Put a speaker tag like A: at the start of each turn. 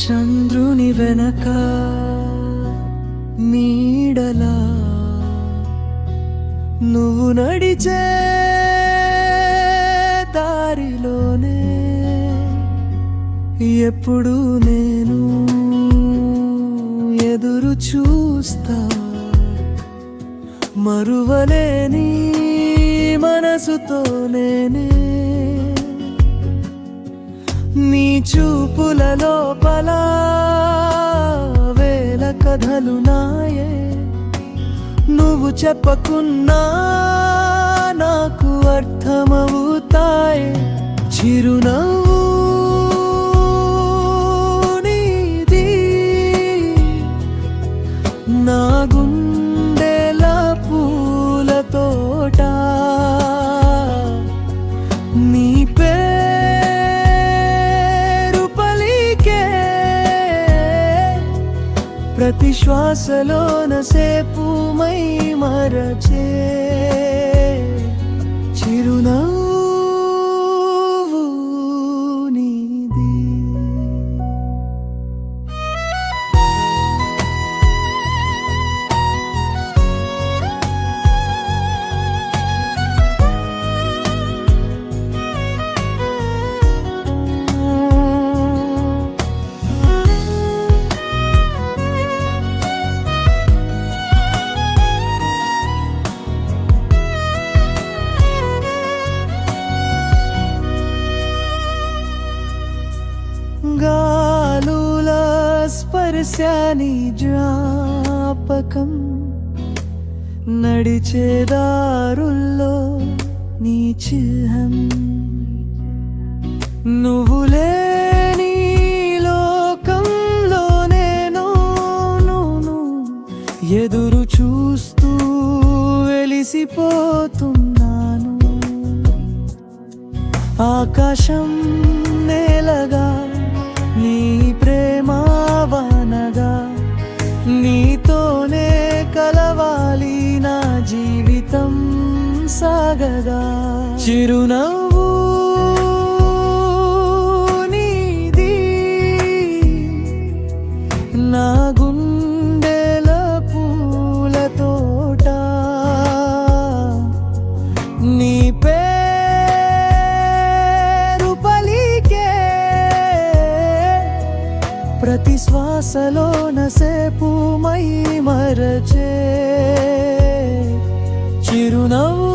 A: చంద్రుని వెనక నీడలా నువ్వు నడిచే దారిలోనే ఎప్పుడు నేను ఎదురు చూస్తా మరువలేని మనసుతో నేనే నీ చూపులలో లోపల వేల కథలు నాయే. నువ్వు చెప్పకున్నా నాకు అర్థమవుతాయి. చిరునా ప్రతి శ్వాసలోన సేపు మై మరచే. చిరునా స్పర్శాని జ్ఞాపకం నడిచేదారుల్లో నీ చిహ్నం. నువ్వు లేని లోకంలో నేను ఎదురు చూస్తూ వెలిసిపోతున్నాను. ఆకాశం నేలగా నీ సాగగా చిరునవ్వు నీది. నా గుండెల పూల తోట. నీ పేరు పలికే ప్రతి శ్వాసలో నసేపు మై మరచే. చిరునవ్వు